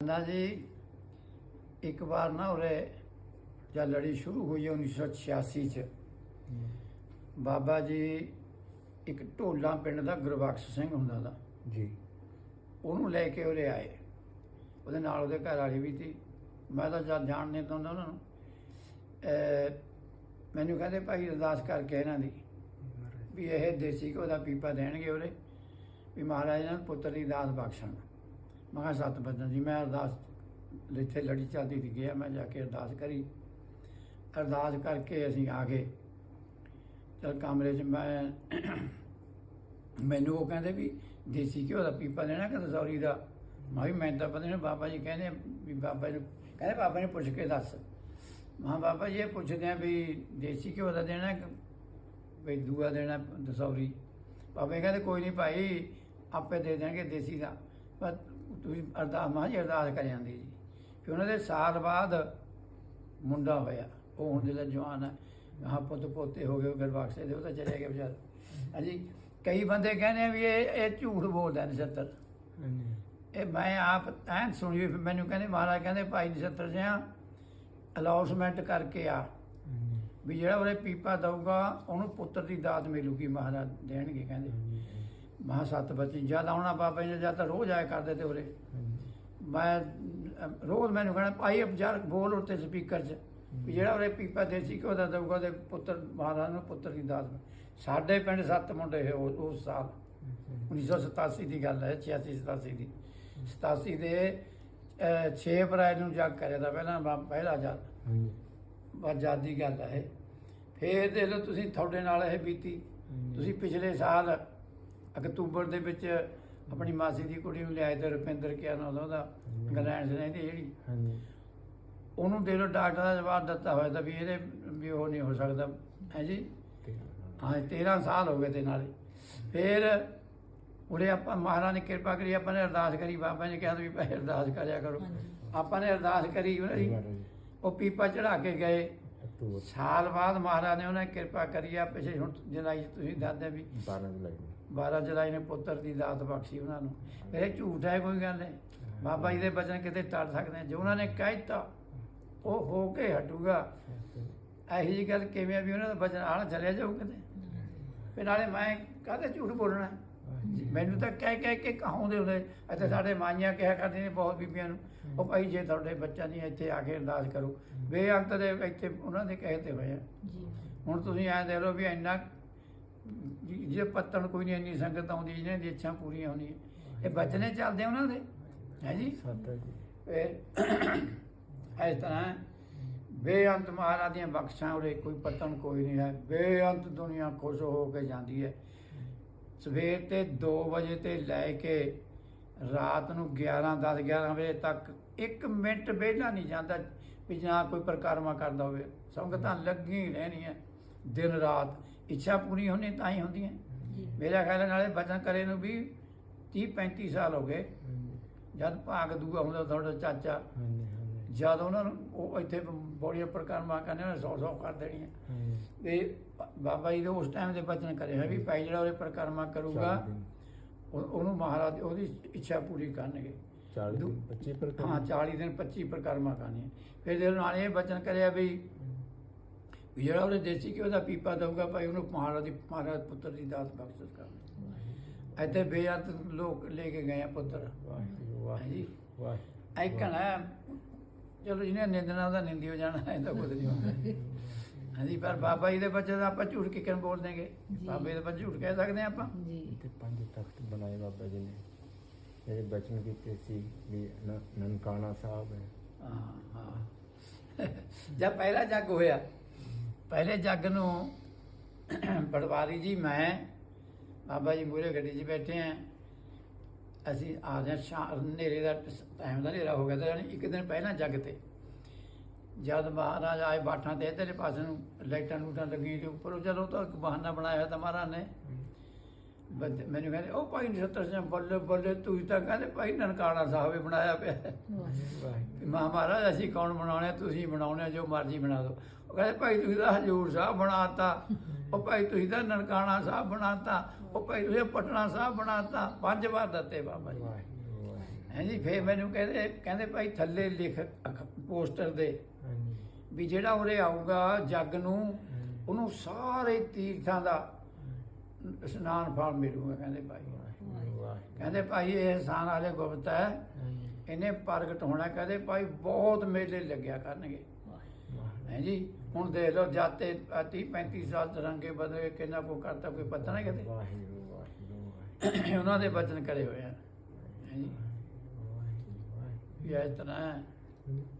ਨਾ ਜੀ ਇੱਕ ਵਾਰ ਨਾ ਉਰੇ ਜਦ ਲੜੀ ਸ਼ੁਰੂ ਹੋਈ 1986 ਚ ਬਾਬਾ ਜੀ ਇੱਕ ਢੋਲਾ ਪਿੰਡ ਦਾ ਗੁਰਬਖਸ਼ ਸਿੰਘ ਹੁੰਦਾ ਦਾ ਜੀ। ਉਹਨੂੰ ਲੈ ਕੇ ਉਰੇ ਆਏ। ਉਹਦੇ ਨਾਲ ਉਹਦੇ ਘਰ ਵਾਲੀ ਵੀ ਸੀ ਮੈਂ ਤਾਂ ਜਦ ਜਾਣਨੇ ਤੋਂ ਉਹਨਾਂ ਨੂੰ। ਮੈਨੂੰ ਕਹਿੰਦੇ ਭਾਈ ਅਰਦਾਸ ਕਰਕੇ ਇਹਨਾਂ ਦੀ ਵੀ ਇਹ ਦੇਸੀ ਘਿਓ ਦਾ ਪੀਪਾ ਦੇਣਗੇ ਉਹਦੇ ਵੀ ਮਹਾਰਾਜ ਇਹਨਾਂ ਨੂੰ ਪੁੱਤਰ ਦੀ ਦਾਤ ਬਖਸ਼ਣ। ਮੈਂ ਕਿਹਾ, ਸੱਤ ਬੱਚਨ ਜੀ ਮੈਂ ਅਰਦਾਸ ਇੱਥੇ ਲੜੀ ਚੱਲਦੀ ਸੀ ਗਿਆ, ਮੈਂ ਜਾ ਕੇ ਅਰਦਾਸ ਕਰੀ। ਅਰਦਾਸ ਕਰਕੇ ਅਸੀਂ ਆ ਗਏ। ਚਲ ਕਮਰੇ 'ਚ ਮੈਂ ਮੈਨੂੰ ਉਹ ਕਹਿੰਦੇ ਵੀ ਦੇਸੀ ਘਿਓ ਦਾ ਪੀਪਾ ਦੇਣਾ ਕਿ ਦਸੌਰੀ ਦਾ? ਮੈਂ ਵੀ ਮੈਂ ਤਾਂ ਪਤਾ ਨਹੀਂ, ਬਾਬਾ ਜੀ ਕਹਿੰਦੇ ਵੀ ਬਾਬਾ ਜੀ ਨੂੰ- ਕਹਿੰਦੇ ਬਾਬਾ ਨੇ ਪੁੱਛ ਕੇ ਦੱਸ। ਮਾਂ ਬਾਬਾ ਜੀ ਇਹ ਪੁੱਛਦੇ ਆ ਵੀ ਦੇਸੀ ਘਿਓ ਦਾ ਦੇਣਾ ਕਿ ਵੀ ਦੂਆ ਦੇਣਾ ਦਸੌਰੀ ਬਾਬੇ ਕਹਿੰਦੇ, ਕੋਈ ਨਹੀਂ ਭਾਈ, ਆਪੇ ਦੇ ਦੇਣਗੇ ਦੇਸੀ ਦਾ। ਪਰ ਤੁਸੀਂ ਅਰਦਾਸ ਮਾਂ ਜੀ ਅਰਦਾਸ ਕਰ ਜਾਂਦੀ ਜੀ। ਫਿਰ ਉਹਨਾਂ ਦੇ ਸਾਲ ਬਾਅਦ ਮੁੰਡਾ ਹੋਇਆ। ਉਹ ਹੁਣ ਜਿਹੜਾ ਜਵਾਨ ਹੈ ਹਾਂ ਪੁੱਤ ਪੋਤੇ ਹੋ ਗਏ ਗਰਬਾਕਸੇ ਦੇ ਉਹ ਤਾਂ ਚਲੇ ਗਏ ਵਿਚਾਰ। ਹਾਂਜੀ ਕਈ ਬੰਦੇ ਕਹਿੰਦੇ ਆ ਵੀ ਇਹ ਇਹ ਝੂਠ ਬੋਲਦਾ ਨਛੱਤਰ ਇਹ ਮੈਂ ਆਪ ਐਨ ਸੁਣੀ ਫਿਰ ਮੈਨੂੰ ਕਹਿੰਦੇ ਮਹਾਰਾਜ ਕਹਿੰਦੇ ਭਾਈ ਨਛੱਤਰ ਸਿਆ ਅਲਾਉਸਮੈਂਟ ਕਰਕੇ ਆ। ਵੀ ਜਿਹੜਾ ਉਹਦੇ ਪੀਪਾ ਦਊਗਾ ਉਹਨੂੰ ਪੁੱਤਰ ਦੀ ਦਾਤ ਮਿਲੂਗੀ ਮਹਾਰਾਜ ਦੇਣਗੇ ਕਹਿੰਦੇ। ਮਹਾ ਸੱਤ ਬੱਚੇ ਜਦ ਆਉਣਾ ਬਾਬਾ ਜੀ ਜਦ ਤਾਂ ਰੋਜ਼ ਆਇਆ ਕਰਦੇ ਤੇ ਉਰੇ। ਮੈਂ ਰੋਜ਼ ਮੈਨੂੰ ਕਹਿੰਦਾ ਭਾਈ ਅਬਜਰ ਬੋਲ ਉੱਤੇ ਸਪੀਕਰ 'ਚ। ਵੀ ਜਿਹੜਾ ਉਹਦੇ ਪੀਪਾ ਦੇਸੀ ਘਿਓ ਦਾ ਦਊਗਾ ਉਹਦੇ ਪੁੱਤਰ ਮਹਾਰਾਜ ਨੂੰ ਪੁੱਤਰ ਦੀ ਦਾਤ। ਸਾਡੇ ਪਿੰਡ ਸੱਤ ਮੁੰਡੇ ਉਹ- ਉਸ ਸਾਲ। 1987 ਦੀ ਗੱਲ ਹੈ 86 87 ਦੀ। 87 ਦੇ 6 ਅਪ੍ਰੈਲ ਨੂੰ ਜੱਗ ਕਰਿਆ ਦਾ ਪਹਿਲਾਂ ਪਹਿਲਾ ਜੱਗ। ਆਜ਼ਾਦੀ ਦੀ ਗੱਲ ਹੈ। ਫੇਰ ਦੇਖ ਲਓ ਤੁਸੀਂ ਤੁਹਾਡੇ ਨਾਲ ਇਹ ਬੀਤੀ। ਤੁਸੀਂ ਪਿਛਲੇ ਸਾਲ ਅਕਤੂਬਰ ਦੇ ਵਿੱਚ ਆਪਣੀ ਮਾਸੀ ਦੀ ਕੁੜੀ ਨੂੰ ਲਿਆਏ ਤੇ ਰੁਪਿੰਦਰ ਕਿਆ ਨਾਮ ਉਹਦਾ ਉਹਦਾ ਇੰਗਲੈਂਡ 'ਚ ਰਹਿੰਦੀ ਜਿਹੜੀ। ਉਹਨੂੰ ਦੇ ਲੋ ਡਾਕਟਰ ਦਾ ਜਵਾਬ ਦਿੱਤਾ ਹੋਇਆ ਤਾਂ ਵੀ ਇਹਦੇ ਵੀ ਉਹ ਨਹੀਂ ਹੋ ਸਕਦਾ। ਹੈ ਜੀ? ਹਾਂ 13 ਸਾਲ ਹੋ ਗਏ ਤੇ ਨਾਲੇ ਫਿਰ ਉਰੇ ਆਪਾਂ ਮਹਾਰਾਜ ਨੇ ਕਿਰਪਾ ਕਰੀ ਆਪਾਂ ਨੇ ਅਰਦਾਸ ਕਰੀ ਬਾਬਾ ਨੇ ਕਿਹਾ ਵੀ ਭਾਈ ਅਰਦਾਸ ਕਰਿਆ ਕਰੋ। ਆਪਾਂ ਨੇ ਅਰਦਾਸ ਕਰੀ ਉਹਨਾਂ ਦੀ। ਉਹ ਪੀਪਾ ਚੜਾ ਕੇ ਗਏ। ਸਾਲ ਬਾਅਦ ਮਹਾਰਾਜ ਨੇ ਉਹਨਾਂ ਕਿਰਪਾ ਕਰੀ ਆ ਪਿਛੇ ਹੁਣ ਜੁਲਾਈ 'ਚ ਤੁਸੀਂ ਦੱਸਦੇ ਵੀ 12 ਜੁਲਾਈ ਨੇ ਪੁੱਤਰ ਦੀ ਦਾਤ ਬਖਸ਼ੀ ਉਹਨਾਂ ਨੂੰ। ਇਹ ਝੂਠ ਹੈ ਕੋਈ ਗੱਲ ਨਹੀਂ। ਬਾਬਾ ਜੀ ਦੇ ਬਚਨ ਕਿਤੇ ਟਲ ਸਕਦੇ। ਜੋ ਉਹਨਾਂ ਨੇ ਕਹਿਤਾ ਉਹ ਹੋ ਕੇ ਹਟੂਗਾ। ਇਹੀ ਜਿਹੀ ਗੱਲ ਕਿਵੇਂ ਵੀ ਉਹਨਾਂ ਦਾ ਬਚਨ ਆਣਾ ਚਲਿਆ ਜਾਊ ਕਿਤੇ? ਫਿਰ ਨਾਲੇ ਮੈਂ ਕਾਹਦੇ ਝੂਠ ਬੋਲਣਾ? ਮੈਨੂੰ ਤਾਂ ਕਹਿ ਕਹਿ ਕੇ ਕਹਾਉਂਦੇ ਹੁੰਦੇ। ਇੱਥੇ ਸਾਡੇ ਮਾਈਆਂ ਕਿਹਾ ਕਰਦੀਆਂ ਨੇ ਬਹੁਤ ਬੀਬੀਆਂ ਨੂੰ। ਉਹ ਭਾਈ ਜੇ ਤੁਹਾਡੇ ਬੱਚਾ ਨਹੀਂ ਇੱਥੇ ਆ ਕੇ ਅਰਦਾਸ ਕਰੋ। ਬੇਅੰਤ ਦੇ ਇੱਥੇ ਉਹਨਾਂ ਦੇ ਕਹੇ ਤੇ ਹੋਏ ਆ। ਜੀ। ਹੁਣ ਤੁਸੀਂ ਐਂ ਦੇਖ ਲਓ ਵੀ ਇੰਨਾ ਜੀ- ਜੇ ਪੱਤਣ ਕੋਈ ਨਹੀਂ ਇੰਨੀ ਸੰਗਤ ਆਉਂਦੀ ਜਿਹਨਾਂ ਦੀ ਇੱਛਾ ਪੂਰੀਆਂ ਹੋਣੀਆਂ। ਇਹ ਬਚਨੇ ਚੱਲਦੇ ਉਹਨਾਂ ਦੇ ਹੈ ਜੀ? ਫਿਰ ਇਸ ਤਰ੍ਹਾਂ ਬੇਅੰਤ ਮਹਾਰਾਜ ਦੀਆਂ ਬਖਸ਼ਾਂ ਉਰੇ ਕੋਈ ਪਤਨ ਕੋਈ ਨਹੀਂ ਹੈ। ਬੇਅੰਤ ਦੁਨੀਆ ਖੁਸ਼ ਹੋ ਕੇ ਜਾਂਦੀ ਹੈ। ਸਵੇਰ ਤੇ 2 ਵਜੇ ਤੇ ਲੈ ਕੇ ਰਾਤ ਨੂੰ 11 10 11 ਵਜੇ ਤੱਕ 1 ਮਿੰਟ ਵਿਹਲਾ ਨਹੀਂ ਜਾਂਦਾ ਵੀ ਜਾਂ ਕੋਈ ਪ੍ਰਕਰਮਾ ਕਰਦਾ ਹੋਵੇ। ਸੰਗਤਾਂ ਲੱਗੀ ਹੀ ਰਹਿਣੀਆਂ। ਦਿਨ ਰਾਤ ਇੱਛਾ ਪੂਰੀ ਹੋਣੀ ਤਾਂ ਹੀ ਹੁੰਦੀਆਂ। ਮੇਰਾ ਖਿਆਲ ਨਾਲੇ ਬਚਨ ਕਰੇ ਨੂੰ ਵੀ 30 35 ਸਾਲ ਹੋ ਗਏ। ਜਦ ਭਾਗ ਦੂਆ ਹੁੰਦਾ ਤੁਹਾਡਾ ਚਾਚਾ। ਜਦ ਉਹਨਾਂ ਨੂੰ ਉਹ ਇੱਥੇ ਬੋੜੀਆਂ ਪ੍ਰਕਰਮਾ ਕਰਨੇ ਉਹਨੇ 100 100 ਕਰ ਦੇਣੀਆਂ। ਤੇ ਬਾਬਾ ਜੀ ਦੇ ਉਸ ਟਾਈਮ ਦੇ ਬਚਨ ਕਰੇ ਹੈ ਵੀ ਭਾਈ ਜਿਹੜਾ ਉਹਦੇ ਪ੍ਰਕਰਮਾ ਕਰੂਗਾ ਉਹ- ਉਹਨੂੰ ਮਹਾਰਾਜ ਉਹਦੀ ਇੱਛਾ ਪੂਰੀ ਕਰਨਗੇ। ਦੂ- ਹਾਂ 40 ਦਿਨ 25 ਪ੍ਰਕਰਮਾ ਕਰਨੀ ਫਿਰ ਦੇ ਨਾਲ ਇਹ ਬਚਨ ਕਰਿਆ ਵੀ ਵੀ ਜਿਹੜਾ ਉਹਦੇ ਦੇਸੀ ਘਿਓ ਦਾ ਪੀਪਾ ਦਊਗਾ ਭਾਈ ਉਹਨੂੰ ਮਹਾਰਾਜ ਦੀ ਮਹਾਰਾਜ ਪੁੱਤਰ ਦੀ ਦਾਤ ਬਖਸ਼ਿਸ਼ ਕਰਨੀ ਇੱਥੇ ਬੇਅੰਤ ਲੋਕ ਲੈ ਕੇ ਗਏ ਆ ਪੁੱਤਰ। ਚਲੋ ਜਿਹਨੇ ਨਿੰਦਣਾ ਦਾ ਨਿੰਦੀ ਹੋ ਜਾਣਾ ਐ ਤਾਂ ਕੁਝ ਨਹੀਂ ਹੁੰਦਾ। ਹਾਂਜੀ ਪਰ ਬਾਬਾ ਜੀ ਦੇ ਬੱਚੇ ਦਾ ਆਪਾਂ ਝੂਠ ਕਿੱਕਣ ਬੋਲ ਦੇਂਗੇ। ਬਾਬੇ ਦੇ ਬੱਚੇ ਝੂਠ ਕਹਿ ਸਕਦੇ ਹਾਂ ਆਪਾਂ? ਜੀ। ਤੇ ਪੰਜ ਤਖਤ ਬਣਾਏ ਬਾਬਾ ਜੀ ਨੇ। ਜਿਹੜੇ ਬਚਨ ਕੀਤੇ ਸੀ ਵੀ ਨ- ਨਨਕਾਣਾ ਸਾਹਿਬ ਹੈ। ਹਾਂ ਹਾਂ। ਜਦ ਪਹਿਲਾ ਜੱਗ ਹੋਇਆ। ਪਹਿਲੇ ਜੱਗ ਨੂੰ ਪਟਵਾਰੀ ਜੀ ਮੈਂ ਬਾਬਾ ਜੀ ਮੂਰੇ ਗੱਡੀ 'ਚ ਬੈਠੇ ਆ। ਅਸੀਂ ਆ ਰਹੇ ਸ਼ਾਮ, ਹਨੇਰੇ ਦਾ ਟਾਈਮ ਦਾ ਹਨੇਰਾ ਹੋ ਗਿਆ ਤਾਂ ਯਾਨੀ ਇੱਕ ਦਿਨ ਪਹਿਲਾਂ ਜੱਗ ਤੇ। ਜਦ ਮਹਾਰਾਜ ਆਏ ਬਾਠਾਂ ਤੇ ਇਧਰਲੇ ਪਾਸੇ ਨੂੰ ਲਾਈਟਾਂ ਲੂਟਾਂ ਲੱਗੀਆਂ ਤੇ ਉੱਪਰ ਚਲੋ ਤਾਂ ਇੱਕ ਬਹਾਨਾ ਬਣਾਇਆ ਤਾਂ ਮਹਾਰਾਜ ਨੇ ਬੰਦੇ- ਮੈਨੂੰ ਕਹਿੰਦੇ ਉਹ ਭਾਈ ਨਛੱਤਰ ਸਿੰਘ ਬੱਲੇ ਬੱਲੇ ਤੂੰ ਤਾਂ ਕਹਿੰਦੇ ਭਾਈ ਨਨਕਾਣਾ ਸਾਹਿਬ ਹੀ ਬਣਾਇਆ ਪਿਆ ਹੈ। ਵਾਹ ਵੀ ਮਹਾਂ ਮਹਾਰਾਜ ਅਸੀਂ ਕੌਣ ਬਣਾਉਣੇ? ਤੁਸੀਂ ਬਣਾਉਣੇ ਆ, ਜੋ ਮਰਜ਼ੀ ਬਣਾ ਦਿਓ। ਉਹ ਕਹਿੰਦੇ ਭਾਈ ਤੁਸੀਂ ਤਾਂ ਹਜੂਰ ਸਾਹਿਬ ਬਣਾਤਾ। ਉਹ ਭਾਈ ਤੁਸੀਂ ਤਾਂ ਨਨਕਾਣਾ ਸਾਹਿਬ ਬਣਾਤਾ। ਉਹ ਭਾਈ ਤੁਸੀਂ ਪਟਨਾ ਸਾਹਿਬ ਬਣਾਤਾ। ਪੰਜ ਵਾਰ ਦਿੱਤੇ ਬਾਬਾ ਜੀ। ਵਾਹਿਗੁਰੂ ਵਾਹਿਗੁਰੂ ਹਾਂਜੀ ਫੇਰ ਮੈਨੂੰ ਕਹਿੰਦੇ ਕਹਿੰਦੇ ਭਾਈ ਥੱਲੇ ਲਿਖ ਪੋਸਟਰ ਦੇ ਹਾਂਜੀ। ਵੀ ਜਿਹੜਾ ਉਰੇ ਆਊਗਾ ਜੱਗ ਨੂੰ। ਉਹਨੂੰ ਸਾਰੇ ਤੀਰਥਾਂ ਦਾ ਇਸ਼ਨਾਨ ਫਲ ਮਿਲੂਗਾ ਕਹਿੰਦੇ ਭਾਈ। ਕਹਿੰਦੇ ਭਾਈ ਇਹ ਹਸਾਨ ਵਾਲੇ ਗੁਪਤ ਹੈ। ਇਹਨੇ ਪ੍ਰਗਟ ਹੋਣਾ ਕਹਿੰਦੇ ਭਾਈ ਬਹੁਤ ਮੇਲੇ ਲੱਗਿਆ ਕਰਨਗੇ। ਹੈ ਜੀ? ਹੁਣ ਦੇਖ ਲਓ ਜਾਤੇ 30 35 ਸਾਲ ਤਰੰਗੇ ਬਦਲੇ ਕਿੰਨਾ ਕੋ ਕਰਤਾ ਕੋਈ ਪਤਾ ਨਾ ਕਿਤੇ? ਉਹਨਾਂ ਦੇ ਬਚਨ ਕਰੇ ਹੋਏ ਆ। ਹੈ ਜੀ? ਵਾਹਿਗੁਰੂ ਵਾਹਿਗੁਰੂ।